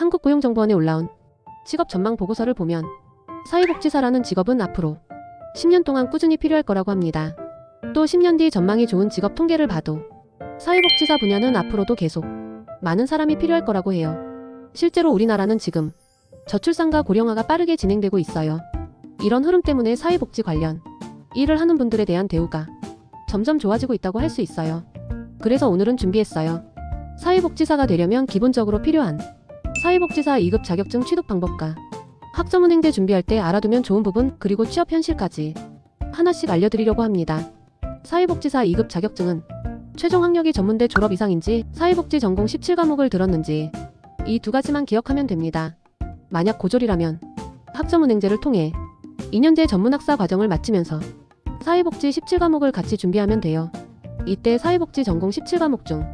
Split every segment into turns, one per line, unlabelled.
한국고용정보원에 올라온 직업 전망 보고서를 보면 사회복지사라는 직업은 앞으로 10년 동안 꾸준히 필요할 거라고 합니다. 또 10년 뒤 전망이 좋은 직업 통계를 봐도 사회복지사 분야는 앞으로도 계속 많은 사람이 필요할 거라고 해요. 실제로 우리나라는 지금 저출산과 고령화가 빠르게 진행되고 있어요. 이런 흐름 때문에 사회복지 관련 일을 하는 분들에 대한 대우가 점점 좋아지고 있다고 할 수 있어요. 그래서 오늘은 준비했어요. 사회복지사가 되려면 기본적으로 필요한 사회복지사 2급 자격증 취득 방법과 학점은행제 준비할 때 알아두면 좋은 부분 그리고 취업 현실까지 하나씩 알려드리려고 합니다. 사회복지사 2급 자격증은 최종 학력이 전문대 졸업 이상인지 사회복지 전공 17과목을 들었는지 이 두 가지만 기억하면 됩니다. 만약 고졸이라면 학점은행제를 통해 2년제 전문학사 과정을 마치면서 사회복지 17과목을 같이 준비하면 돼요. 이때 사회복지 전공 17과목 중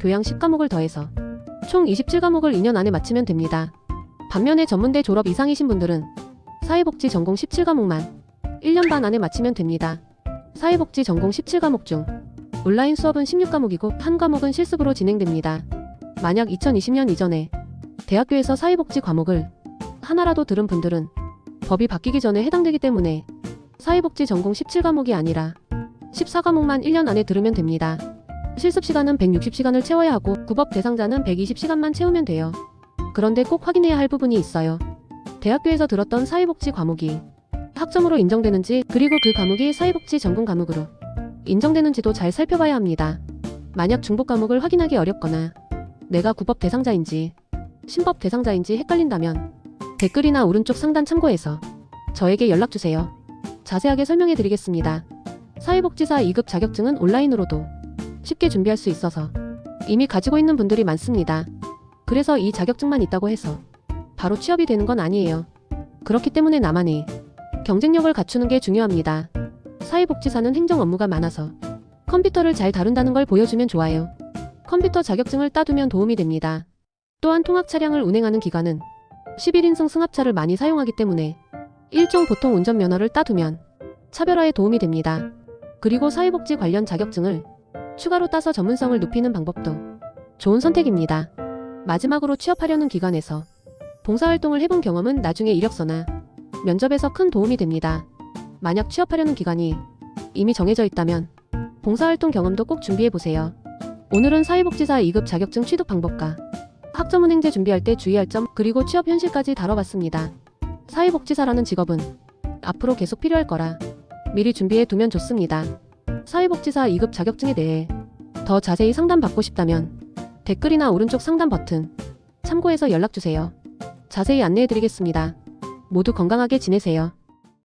교양 10과목을 더해서 총 27과목을 2년 안에 마치면 됩니다. 반면에 전문대 졸업 이상이신 분들은 사회복지 전공 17과목만 1년 반 안에 마치면 됩니다. 사회복지 전공 17과목 중 온라인 수업은 16과목이고 한 과목은 실습으로 진행됩니다. 만약 2020년 이전에 대학교에서 사회복지 과목을 하나라도 들은 분들은 법이 바뀌기 전에 해당되기 때문에 사회복지 전공 17과목이 아니라 14과목만 1년 안에 들으면 됩니다. 실습 시간은 160시간을 채워야 하고 구법 대상자는 120시간만 채우면 돼요. 그런데 꼭 확인해야 할 부분이 있어요. 대학교에서 들었던 사회복지 과목이 학점으로 인정되는지 그리고 그 과목이 사회복지 전공 과목으로 인정되는지도 잘 살펴봐야 합니다. 만약 중복 과목을 확인하기 어렵거나 내가 구법 대상자인지 신법 대상자인지 헷갈린다면 댓글이나 오른쪽 상단 참고해서 저에게 연락 주세요. 자세하게 설명해 드리겠습니다. 사회복지사 2급 자격증은 온라인으로도 쉽게 준비할 수 있어서 이미 가지고 있는 분들이 많습니다. 그래서 이 자격증만 있다고 해서 바로 취업이 되는 건 아니에요. 그렇기 때문에 나만의 경쟁력을 갖추는 게 중요합니다. 사회복지사는 행정 업무가 많아서 컴퓨터를 잘 다룬다는 걸 보여주면 좋아요. 컴퓨터 자격증을 따두면 도움이 됩니다. 또한 통학 차량을 운행하는 기관은 11인승 승합차를 많이 사용하기 때문에 일종 보통 운전면허를 따두면 차별화에 도움이 됩니다. 그리고 사회복지 관련 자격증을 추가로 따서 전문성을 높이는 방법도 좋은 선택입니다. 마지막으로 취업하려는 기관에서 봉사활동을 해본 경험은 나중에 이력서나 면접에서 큰 도움이 됩니다. 만약 취업하려는 기관이 이미 정해져 있다면 봉사활동 경험도 꼭 준비해보세요. 오늘은 사회복지사 2급 자격증 취득 방법과 학점은행제 준비할 때 주의할 점 그리고 취업 현실까지 다뤄봤습니다. 사회복지사라는 직업은 앞으로 계속 필요할 거라 미리 준비해 두면 좋습니다. 사회복지사 2급 자격증에 대해 더 자세히 상담받고 싶다면 댓글이나 오른쪽 상담 버튼 참고해서 연락주세요. 자세히 안내해드리겠습니다. 모두 건강하게 지내세요.